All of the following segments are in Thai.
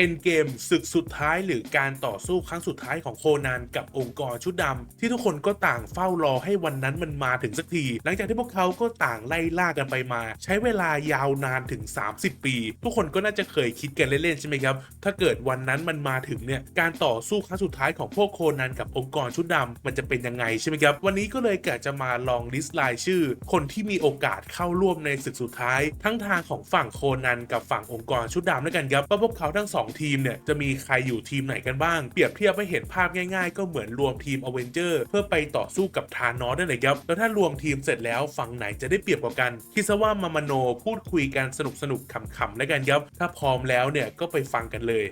เอ็นเกมศึกสุดท้ายหรือการต่อสู้ครั้งสุดท้ายของโคนันกับองค์กรชุดดำที่ทุกคนก็ต่างเฝ้ารอให้วันนั้นมันมาถึงสักที หลังจากที่พวกเขาก็ต่างไล่ล่ากันไปมา ใช้เวลายาวนานถึง 30 ปี ทุกคนก็น่าจะเคยคิดกันเล่นๆใช่ไหมครับ ถ้าเกิดวันนั้นมันมาถึงเนี่ยการต่อสู้ครั้งสุดท้ายของพวกโคนันกับองค์กรชุดดำมันจะเป็นยังไงใช่ไหมครับวันนี้ก็เลยกะจะมาลองลิสต์รายชื่อ คนที่มีโอกาสเข้าร่วมในศึกสุดท้าย ทั้งทางของฝั่งโคนันกับฝั่งองค์กรชุดดำด้วยกันครับว่าพวกเขาทั้งสองทีมเนี่ยจะมีใครอยู่ทีมไหนกันบ้าง เปรียบเทียบให้เห็นภาพง่ายๆ ก็เหมือนรวมทีมอเวนเจอร์เพื่อไปต่อสู้กับทานอสได้เลยครับ แล้วถ้ารวมทีมเสร็จแล้วฝั่งไหนจะได้เปรียบกว่ากันคิดซะว่ามามาโนพูดคุยกันสนุกสนุกๆขำๆแล้วกันครับ ถ้าพร้อมแล้วเนี่ยก็ไปฟังกันเลย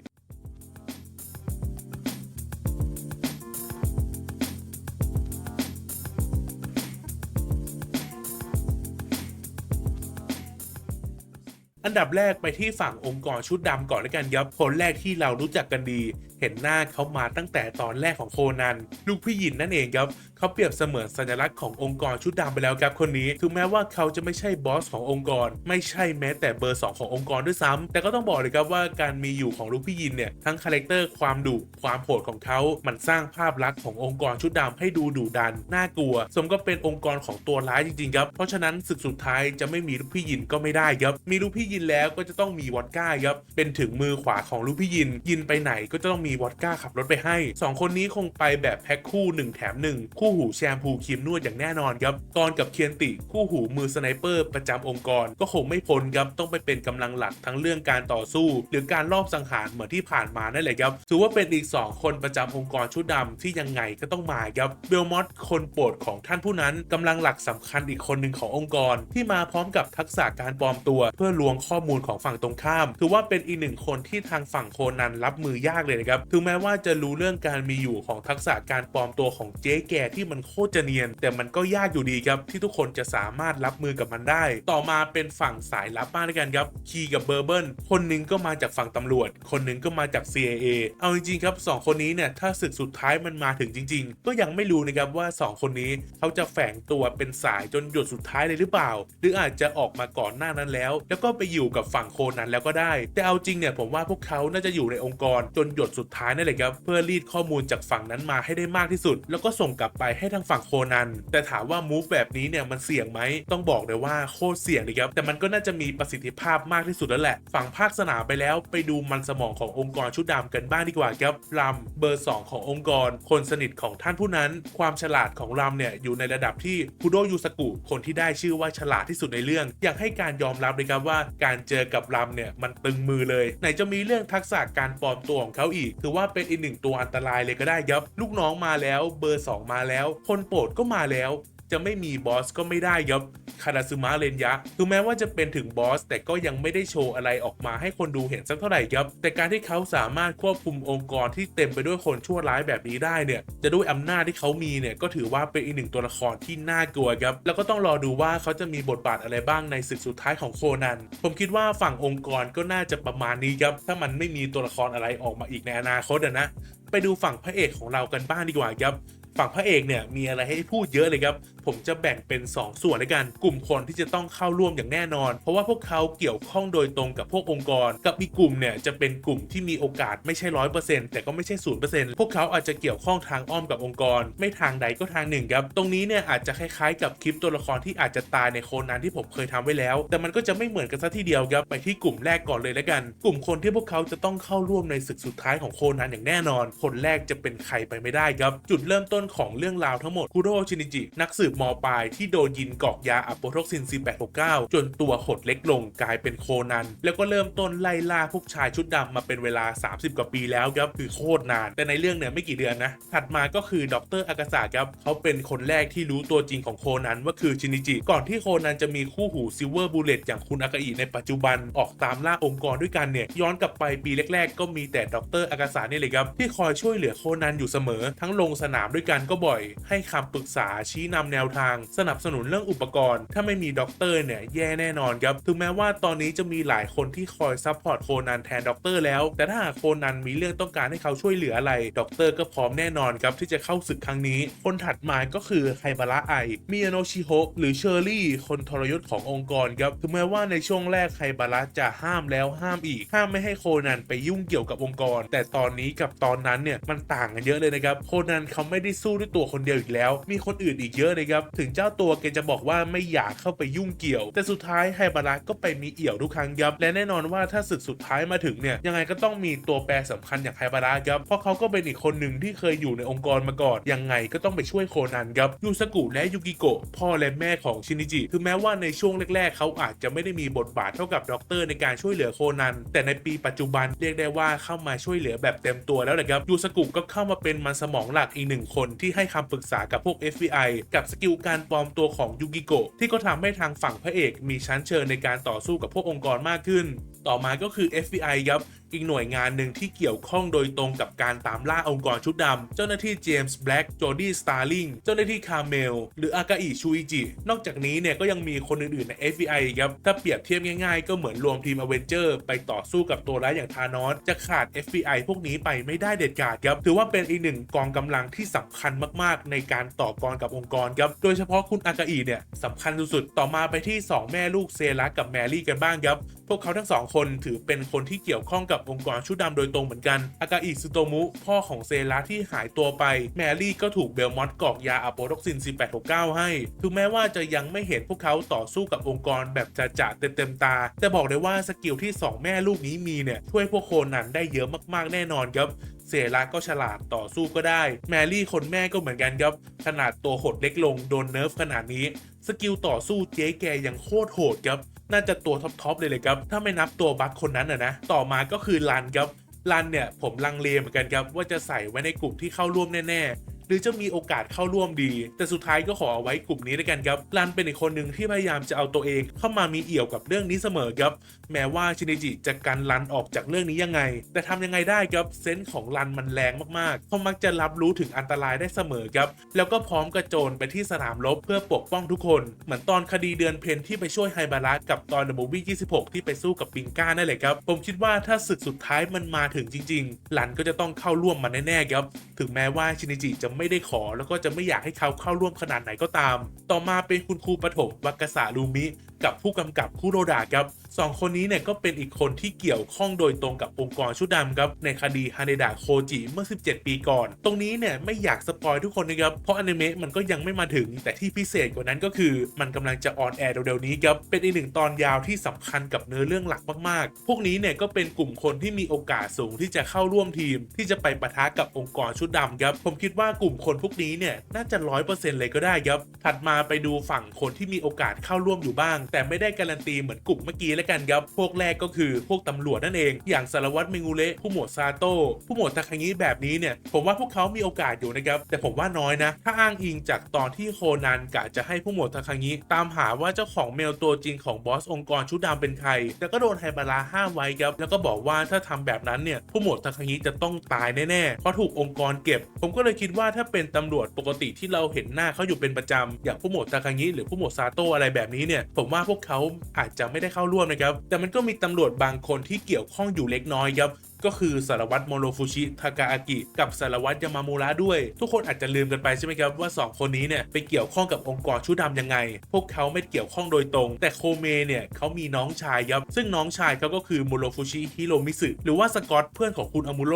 อันดับแรกไปที่ฝั่งองค์กรชุดดำก่อนแล้วกันครับคนแรกที่เรารู้จักกันดี เห็นหน้าเขามาตั้งแต่ตอนแรกของโคนัน ลูกพี่ยินนั่นเองครับเขาเปรียบเสมือนสัญลักษณ์ขององค์กรชุดดำไปแล้วครับคนนี้ถึงแม้ว่าเขาจะไม่ใช่บอสขององค์กร ไม่ใช่แม้แต่เบอร์ 2 ขององค์กรด้วยซ้ำแต่ก็ต้องบอกเลยครับว่าการมีอยู่ของลูกพี่ยินเนี่ยทั้งคาแรคเตอร์ความดุความโหดของเขา มันสร้างภาพลักษณ์ขององค์กรชุดดำให้ดูดุดันน่ากลัว สมก็เป็นองค์กรของตัวร้ายจริงๆครับเพราะฉะนั้นศึกสุดท้ายจะไม่มีลูกพี่ยินก็ไม่ได้ครับมีลูกพี่ยินแล้วก็จะต้องมีวอดก้าครับเป็นถึงมือขวาของลูกพี่ยินยินไปไหนก็จะต้องมีวอดก้าขับรถไปให้สองคนนี้คงไปแบบแพ็คคู่หนึ่งแถมหนึ่งคู่หูแชมพูครีมนวดอย่างแน่นอนครับกอนกับเคียนติคู่หูมือสไนเปอร์ประจำองค์กร ก็คงไม่พ้นครับต้องไปเป็นกำลังหลักทั้งเรื่องการต่อสู้ หรือการลอบสังหารเหมือนที่ผ่านมานั่นแหละครับถือว่าเป็นอีก 2 คนประจำองค์กรชุดดำที่ยังไงก็ต้องมาครับเบลมอสคนโปรดของท่านผู้นั้นกำลังหลักสำคัญอีกคนหนึ่งขององค์กร ที่มาพร้อมกับทักษะการปลอมตัว เพื่อลวงข้อมูลของฝั่งตรงข้าม ถือว่าเป็นอีกหนึ่งคนที่ทางฝั่งโคนันรับมือยากเลยนะครับถึงแม้ว่าจะรู้เรื่องการมีอยู่ของทักษะการปลอมตัวของเจ๊แก่ที่มันโคตรจะเนียน แต่มันก็ยากอยู่ดีครับ ที่ทุกคนจะสามารถรับมือกับมันได้ ต่อมาเป็นฝั่งสายลับบ้างด้วยกันครับ คีกับเบอร์เบิลคนหนึงก็มาจากฝั่งตำรวจ คนหนึงก็มาจาก CIA เอาจริงๆครับสองคนนี้เนี่ยถ้าศึกสุดท้ายมันมาถึงจริง ๆ ก็ยังไม่รู้นะครับว่าสองคนนี้เขาจะแฝงตัวเป็นสายจนหยดสุดท้ายเลยหรือเปล่า หรืออาจจะออกมาก่อนหน้านั้นแล้ว แล้วก็ไปอยู่กับฝั่งโคนันแล้วก็ได้ แต่เอาจริงเนี่ยผมว่าพวกเขาน่าจะอยู่ในองค์กรจนหยดสุดท้ายนั่นแหละครับเพื่อรีดข้อมูลจากฝั่งนั้นมาให้ได้มากที่สุด แล้วก็ส่งกลับไปให้ทางฝั่งโคนัน แต่ถามว่ามูฟแบบนี้เนี่ยมันเสี่ยงไหมต้องบอกเลยว่าโคตรเสี่ยงเลยครับแต่มันก็น่าจะมีประสิทธิภาพมากที่สุดแล้วแหละ ฝั่งภาคสนามไปแล้วไปดูมันสมองขององค์กรชุดดำกันบ้างดีกว่าครับรำเบอร์ 2 ขององค์กร คนสนิทของท่านผู้นั้น ความฉลาดของรำเนี่ยอยู่ในระดับที่คุโดยูสกุคนที่ได้ชื่อว่าฉลาดที่สุดในเรื่อง อยากให้การยอมรับเลยครับว่าการเจอกับรำเนี่ยมันตึงมือเลย ไหนจะมีเรื่องทักษะการปลอมตัวของเขาอีกถือว่าเป็นอีกหนึ่งตัวอันตรายเลยก็ได้ครับ ลูกน้องมาแล้ว เบอร์ 2 มาแล้ว คนโปรดก็มาแล้ว จะไม่มีบอสก็ไม่ได้ครับคาราซึมะเรนยะถึงแม้ว่าจะเป็นถึงบอส แต่ก็ยังไม่ได้โชว์อะไรออกมาให้คนดูเห็นสักเท่าไหร่ครับ แต่การที่เขาสามารถควบคุมองค์กรที่เต็มไปด้วยคนชั่วร้ายแบบนี้ได้เนี่ย จะด้วยอำนาจที่เขามีเนี่ย ก็ถือว่าเป็นอีกหนึ่งตัวละครที่น่ากลัวครับ แล้วก็ต้องรอดูว่าเขาจะมีบทบาทอะไรบ้างในศึกสุดท้ายของโคนัน ผมคิดว่าฝั่งองค์กรก็น่าจะประมาณนี้ครับ ถ้ามันไม่มีตัวละครอะไรออกมาอีกในอนาคตนะ ไปดูฝั่งพระเอกของเรากันบ้างดีกว่าครับ ฝั่งพระเอกเนี่ยมีอะไรให้พูดเยอะเลยครับ ผมจะแบ่งเป็น 2 ส่วนด้วยกัน กลุ่มคนที่จะต้องเข้าร่วมอย่างแน่นอน เพราะว่าพวกเขาเกี่ยวข้องโดยตรงกับพวกองค์กร กับอีกกลุ่มเนี่ยจะเป็นกลุ่มที่มีโอกาสไม่ใช่ร้อยเปอร์เซ็นต์แต่ก็ไม่ใช่ศูนย์เปอร์เซ็นต์พวกเขาอาจจะเกี่ยวข้องทางอ้อมกับองค์กร ไม่ทางใดก็ทางหนึ่งครับ ตรงนี้เนี่ยอาจจะคล้ายๆ กับคลิปตัวละครที่อาจจะตายในโคนันที่ผมเคยทำไว้แล้ว แต่มันก็จะไม่เหมือนกันซะทีเดียวครับไปที่กลุ่มแรกก่อนเลยแล้วกัน กลุ่มคนที่พวกเขาจะต้องเข้าร่วมในศึกสุดท้ายของโคนันอย่างแน่นอน คนแรกจะเป็นใครไปไม่ได้ครับ จุดเริ่มต้นของเรื่องราวทั้งหมดคุโรชินิจินักสืบมปลายที่โดนยินกอกยาอะโปโทกซิน 1869 จนตัวหดเล็กลงกลายเป็นโคนัน แล้วก็เริ่มต้นไล่ล่าพวกชายชุดดำมาเป็นเวลา 30 กว่าปีแล้วครับคือโคตรนาน แต่ในเรื่องเนี่ยไม่กี่เดือนนะ ถัดมาก็คือดรอากาศะครับเขาเป็นคนแรกที่รู้ตัวจริงของโคนันว่าคือชินิจิ ก่อนที่โคนันจะมีคู่หูซิลเวอร์บูเลตอย่างคุณอากาอิในปัจจุบันออกตามล่าองค์กรด้วยกันเนี่ยย้อนกลับไปปีแรก ๆ ก็มีแต่ดรอากาศะนี่เลยครับที่คอยช่วยเหลือโคนันอยู่เสมอ ทั้งลงสนามด้วยกันก็บ่อย ให้คำปรึกษาชี้นำแนวทางสนับสนุนเรื่องอุปกรณ์ ถ้าไม่มีด็อกเตอร์เนี่ยแย่แน่นอนครับ ถึงแม้ว่าตอนนี้จะมีหลายคนที่คอยซัพพอร์ตโคนันแทนด็อกเตอร์แล้ว แต่ถ้าหากโคนันมีเรื่องต้องการให้เขาช่วยเหลืออะไรด็อกเตอร์ก็พร้อมแน่นอนครับที่จะเข้าศึกครั้งนี้ คนถัดมาก็คือไฮบาระไอมิยาโนชิโฮะหรือเชอร์รี่ คนทรยศขององค์กรครับ ถึงแม้ว่าในช่วงแรกไฮบาระจะห้ามแล้วห้ามอีก ห้ามไม่ให้โคนันไปยุ่งเกี่ยวกับองค์กร แต่ตอนนี้กับตอนนั้นเนี่ยมันต่างกันเยอะเลยนะครับ โคนันเขาไม่ได้สู้ด้วยตัวคนเดียวอีกแล้ว มีคนอื่นอีกเยอะเลยครับ ถึงเจ้าตัวแกจะบอกว่าไม่อยากเข้าไปยุ่งเกี่ยว แต่สุดท้ายไฮบาระก็ไปมีเอี่ยวทุกครั้งครับ และแน่นอนว่าถ้าศึกสุดท้ายมาถึงเนี่ย ยังไงก็ต้องมีตัวแปรสำคัญอย่างไฮบาระครับ เพราะเขาก็เป็นอีกคนหนึ่งที่เคยอยู่ในองค์กรมาก่อน ยังไงก็ต้องไปช่วยโคนันครับยูสกุและยูกิโกะพ่อและแม่ของชินิจิถึงแม้ว่าในช่วงแรก ๆ เขาอาจจะไม่ได้มีบทบาทเท่ากับด็อกเตอร์ในการช่วยเหลือโคนัน แต่ในปีปัจจุบันเรียกได้ว่าเข้ามาช่วยเหลือแบบเต็มตัวแล้วแหละครับยูสกุก็เข้ามาเป็นมันสมองหลักอีกหนึ่งคนที่ให้คำปรึกษากับพวก FBI กับสกิลการปลอมตัวของยูกิโกะที่ก็ทำให้ทางฝั่งพระเอกมีชั้นเชิญในการต่อสู้กับพวกองค์กรมากขึ้น ต่อมาก็คือ FBI ครับ อีกหน่วยงานหนึ่งที่เกี่ยวข้องโดยตรงกับการตามล่าองค์กรชุดดำ เจ้าหน้าที่เจมส์แบล็กโจดี้สตาร์ลิงเจ้าหน้าที่คาร์เมล หรืออากาอิชูอิจิ นอกจากนี้เนี่ยก็ยังมีคนอื่นๆใน FBI ครับ ถ้าเปรียบเทียบง่ายๆ ก็เหมือนรวมทีมอเวนเจอร์ไปต่อสู้กับตัวร้ายอย่างธานอสจะขาด FBI พวกนี้ไปไม่ได้เด็ดขาดครับ ถือว่าเป็นอีกหนึ่งกองกำลังที่สำคัญมากๆ ในการต่อกรกับองค์กรครับโดยเฉพาะคุณอากาอิเนี่ยสำคัญสุดๆต่อมาไปที่ 2 แม่ลูกเซรัสกับแมรี่กันบ้างครับพวกเขาทั้งสองคนถือเป็นคนที่เกี่ยวข้องกับองค์กรชุดดำโดยตรงเหมือนกัน อากาอิซึโตมุ พ่อของเซราที่หายตัวไป แมรี่ก็ถูกเบลมอตกอกยาอะโปรอกซิน 1869 ให้ ถึงแม้ว่าจะยังไม่เห็นพวกเขาต่อสู้กับองค์กรแบบจะๆเต็มๆตา แต่บอกเลยว่าสกิลที่ 2 แม่ลูกนี้มีเนี่ย ช่วยพวกโคนันได้เยอะมากๆแน่นอนครับเซราก็ฉลาดต่อสู้ก็ได้ แมรี่คนแม่ก็เหมือนกันครับ ขนาดตัวหดเล็กลงโดนเนิร์ฟขนาดนี้ สกิลต่อสู้เจ๊แกยังโคตรโหดครับ น่าจะตัวท็อปๆเลยเลยครับ ถ้าไม่นับตัวบัคคนนั้นนะนะ ต่อมาก็คือลันครับลันเนี่ยผมลังเลเหมือนกันครับว่าจะใส่ไว้ในกลุ่มที่เข้าร่วมแน่ๆ หรือจะมีโอกาสเข้าร่วมดี แต่สุดท้ายก็ขอเอาไว้กลุ่มนี้ด้วยกันครับลันเป็นอีกคนหนึ่งที่พยายามจะเอาตัวเอง เข้ามามีเอี่ยวกับเรื่องนี้เสมอครับ แม้ว่าชินิจิจะกันลันออกจากเรื่องนี้ยังไง แต่ทำยังไงได้ครับเซนส์ของลันมันแรงมากๆเขามักจะรับรู้ถึงอันตรายได้เสมอครับแล้วก็พร้อมกระโจนไปที่สนามรบเพื่อปกป้องทุกคน เหมือนตอนคดีเดือนเพนที่ไปช่วยไฮบาระกับตอนเดอะมูวี่26 ที่ไปสู้กับปิงก้านั่นแหละครับ ผมคิดว่าถ้าศึกสุดท้ายมันมาถึงจริงๆลันก็จะต้องเข้าร่วมมันแน่ๆครับ ถึงแม้ว่าชินิจิจะไม่ได้ขอ แล้วก็จะไม่อยากให้เขาเข้าร่วมขนาดไหนก็ตาม ต่อมาเป็นคุณครูปฐมวักกษาลูมิ กับผู้กำกับคุโรดะครับ สองคนนี้เนี่ยก็เป็นอีกคนที่เกี่ยวข้องโดยตรงกับองค์กรชุดดำครับในคดีฮาเนดะโคจิเมื่อ 17 ปีก่อน ตรงนี้เนี่ยไม่อยากสปอยทุกคนนะครับเพราะอนิเมะมันก็ยังไม่มาถึง แต่ที่พิเศษกว่านั้นก็คือ มันกำลังจะออนแอร์เร็วๆนี้ครับเป็นอีกหนึ่งตอนยาวที่สำคัญกับเนื้อเรื่องหลักมากๆ พวกนี้เนี่ยก็เป็นกลุ่มคนที่มีโอกาสสูงที่จะเข้าร่วมทีม ที่จะไปปะทะกับองค์กรชุดดำครับผมคิดว่ากลุ่มคนพวกนี้เนี่ยน่าจะร้อยเปอร์เซ็นต์เลยก็ได้ครับถัดมาไปดูฝั่งคนที่มีโอกาสเข้าร่วมอยู่บ้าง แต่ไม่ได้การันตีเหมือนกลุ่มเมื่อกี้แล้วกันครับ พวกแรกก็คือพวกตำรวจนั่นเอง อย่างสารวัตรเมงูเละผู้หมวดซาโต้ผู้หมวดทาคางิแบบนี้เนี่ย ผมว่าพวกเขามีโอกาสอยู่นะครับ แต่ผมว่าน้อยนะ ถ้าอ้างอิงจากตอนที่โคนันกะจะให้ผู้หมวดทาคางิตามหาว่าเจ้าของเมลตัวจริงของบอสองค์กรชุดดำเป็นใคร แต่ก็โดนไฮบาราห้ามไว้ครับ แล้วก็บอกว่าถ้าทำแบบนั้นเนี่ยผู้หมวดทาคางิจะต้องตายแน่ๆ เพราะถูกองค์กรเก็บ ผมก็เลยคิดว่าถ้าเป็นตำรวจปกติที่เราเห็นหน้าเขาอยู่เป็นประจำอย่างผู้หมวดทาคางิหรือผู้หมวดซาโตอะไรแบบนี้เนี่ยผมว่าพวกเขาอาจจะไม่ได้เข้าร่วมนะครับแต่มันก็มีตำรวจบางคนที่เกี่ยวข้องอยู่เล็กน้อยครับ ก็คือสารวัตรโมโรฟุชิทากาอากิกับสารวัตรยามามูระด้วย ทุกคนอาจจะลืมกันไปใช่ไหมครับว่า 2 คนนี้เนี่ยไปเกี่ยวข้องกับองค์กรชุดดำยังไง พวกเขาไม่เกี่ยวข้องโดยตรง แต่โคเมเนี่ยเขามีน้องชายครับซึ่งน้องชายเขาก็คือโมโรฟุชิฮิโรมิสึหรือว่าสกอตเพื่อนของคุณอามูโร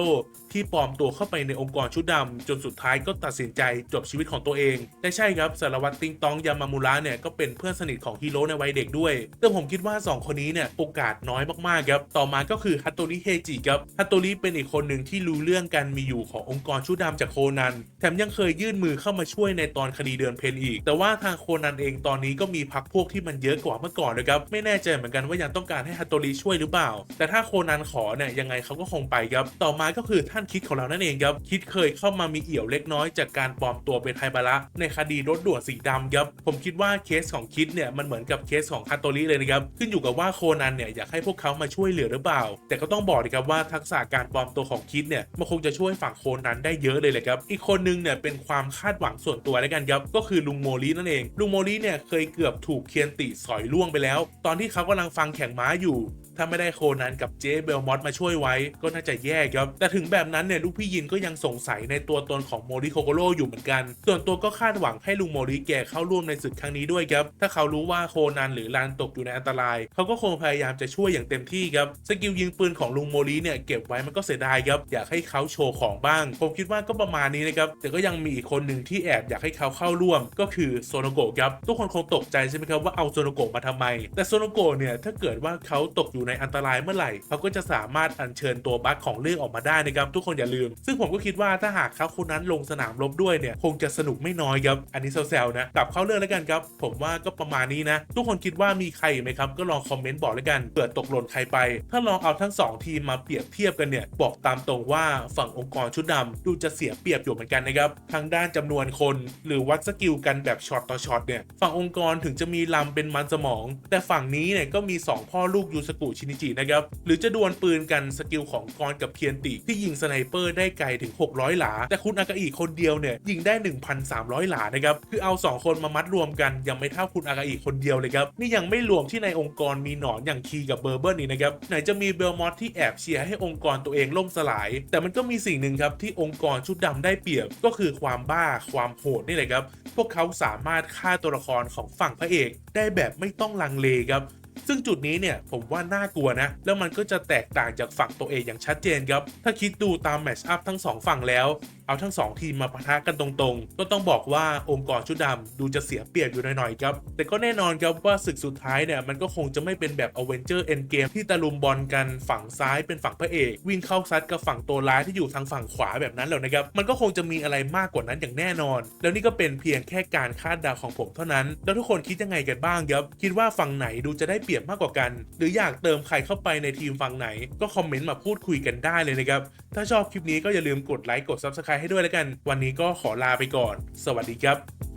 ที่ปลอมตัวเข้าไปในองค์กรชุดดำจนสุดท้ายก็ตัดสินใจจบชีวิตของตัวเองแต่ใช่ครับสารวัตรติงตองยามามูระเนี่ยก็เป็นเพื่อนสนิทของฮิโร่ในวัยเด็กด้วยแต่ผมคิดว่า 2 คนนี้เนี่ยโอกาสน้อยมากๆครับต่อมาก็คือฮัตโตริเฮจิครับฮัตโตริเป็นอีกคนหนึ่งที่รู้เรื่องการมีอยู่ขององค์กรชุดดำจากโคนัน แถมยังเคยยื่นมือเข้ามาช่วยในตอนคดีเดือนเพนอีก แต่ว่าทางโคนันเองตอนนี้ก็มีพักพวกที่มันเยอะกว่าเมื่อก่อนนะครับ ไม่แน่ใจเหมือนกันว่ายังต้องการให้ฮัตโตริช่วยหรือเปล่า แต่ถ้าโคนันขอเนี่ยยังไงเขาก็คงไปครับ ต่อมาก็คือท่านคิดของเรานั่นเองครับ คิดเคยเข้ามามีเอี่ยวเล็กน้อยจากการปลอมตัวเป็นไฮบาระในคดีรถด่วนสีดำครับ ผมคิดว่าเคสของคิดเนี่ยมันเหมือนกับเคสของฮัตโตริเลยนะครับ ขึ้นอยู่กับว่าโคนันเนี่ยอยากให้พวกเขามาช่วยเหลือหรือเปล่า แต่ก็ต้องบอกนะครับว่าทักษะการปลอมตัวของคิดเนี่ยมันคงจะช่วยฝั่งโคนนั้นได้เยอะเลยแหละครับ อีกคนนึงเนี่ยเป็นความคาดหวังส่วนตัวแล้วกันครับ ก็คือลุงโมลีนั่นเอง ลุงโมลีเนี่ยเคยเกือบถูกเคียนติสอยล่วงไปแล้ว ตอนที่เขากำลังฟังแข่งม้าอยู่ถ้าไม่ได้โคนันกับเจ๊เบลมอสมาช่วยไว้ก็น่าจะแย่ครับ แต่ถึงแบบนั้นเนี่ยลูกพี่ยินก็ยังสงสัยในตัวตนของโมริโคโกโร่อยู่เหมือนกัน ส่วนตัวก็คาดหวังให้ลุงโมริแกเข้าร่วมในศึกครั้งนี้ด้วยครับ ถ้าเขารู้ว่าโคนันหรือลานตกอยู่ในอันตราย เขาก็คงพยายามจะช่วยอย่างเต็มที่ครับ สกิลยิงปืนของลุงโมริเนี่ยเก็บไว้มันก็เสียดายครับ อยากให้เขาโชว์ของบ้าง ผมคิดว่าก็ประมาณนี้นะครับ แต่ก็ยังมีอีกคนหนึ่งที่แอบอยากให้เขาเข้าร่วม ก็คือโซโนโกะครับ ทุกคนคงตกใจใช่ไหมครับว่าเอาโซโนโกะมาทำไม แต่โซโนโกะเนี่ยถ้าเกิดว่าเขาตกอยู่ในอันตรายเมื่อไหร่เขาก็จะสามารถอัญเชิญตัวบัคของเรื่องออกมาได้นะครับทุกคนอย่าลืม ซึ่งผมก็คิดว่าถ้าหากเขาคนนั้นลงสนามรบด้วยเนี่ยคงจะสนุกไม่น้อยครับอันนี้แซวๆนะกลับเข้าเรื่องแล้วกันครับ ผมว่าก็ประมาณนี้นะ ทุกคนคิดว่ามีใครไหมครับ ก็ลองคอมเมนต์บอกแล้วกันเผื่อตกหล่นใครไป ถ้าลองเอาทั้งสองทีมมาเปรียบเทียบกันเนี่ยบอกตามตรงว่าฝั่งองค์กรชุดดำดูจะเสียเปรียบอยู่เหมือนกันนะครับทางด้านจำนวนคน หรือวัดสกิลกันแบบช็อตต่อช็อตเนี่ยฝั่งองค์กรถึงจะมีลำเป็นมันสมอง แต่ฝั่งนี้เนี่ยก็มี 2 พ่อลูกยูสกุชินิจินะครับ หรือจะดวลปืนกันสกิลของกรกับเคียนติ ที่ยิงสไนเปอร์ได้ไกลถึง 600 หลา แต่คุณอากาอิคนเดียวเนี่ยยิงได้ 1,300 หลานะครับ คือเอา 2 คนมามัดรวมกันยังไม่เท่าคุณอากาอิคนเดียวเลยครับ นี่ยังไม่รวมที่ในองค์กรมีหนอนอย่างคีกับเบอร์เบิร์นี่นะครับ ไหนจะมีเบลมอสที่แอบเชียร์ให้องค์กรตัวเองล่มสลาย แต่มันก็มีสิ่งหนึ่งครับที่องค์กรชุดดำได้เปรียบก็คือความบ้าความโหดนี่แหละครับ พวกเขาสามารถฆ่าตัวละครของฝั่งพระเอก ได้แบบไม่ต้องลังเลครับ ซึ่งจุดนี้เนี่ยผมว่าน่ากลัวนะ แล้วมันก็จะแตกต่างจากฝั่งตัวเองอย่างชัดเจนครับ ถ้าคิดดูตามแมชอัพทั้งสองฝั่งแล้วเอาทั้งสองทีมมาปะทะกันตรงๆ ก็ต้องบอกว่าองค์กรชุดดำดูจะเสียเปรียบอยู่หน่อยๆครับแต่ก็แน่นอนครับว่าศึกสุดท้ายเนี่ยมันก็คงจะไม่เป็นแบบอเวนเจอร์เอ็นเกมที่ตะลุมบอลกันฝั่งซ้ายเป็นฝั่งพระเอก วิ่งเข้าซัดกับฝั่งตัวร้ายที่อยู่ทางฝั่งขวาแบบนั้นแล้วนะครับมันก็คงจะมีอะไรมากกว่านั้นอย่างแน่นอน แล้วนี่ก็เป็นเพียงแค่การคาดเดาของผมเท่านั้น แล้วทุกคนคิดยังไงกันบ้างครับคิดว่าฝั่งไหนดูจะได้เปรียบมากกว่ากัน หรืออยากเติมใครเข้าไปในทีมฝั่งไหน ก็คอมเมนต์มาพูดคุยกันได้เลยนะครับถ้าชอบคลิปนี้ก็อย่าลืมกดไลค์กด Subscribe ให้ด้วยแล้วกัน วันนี้ก็ขอลาไปก่อน สวัสดีครับ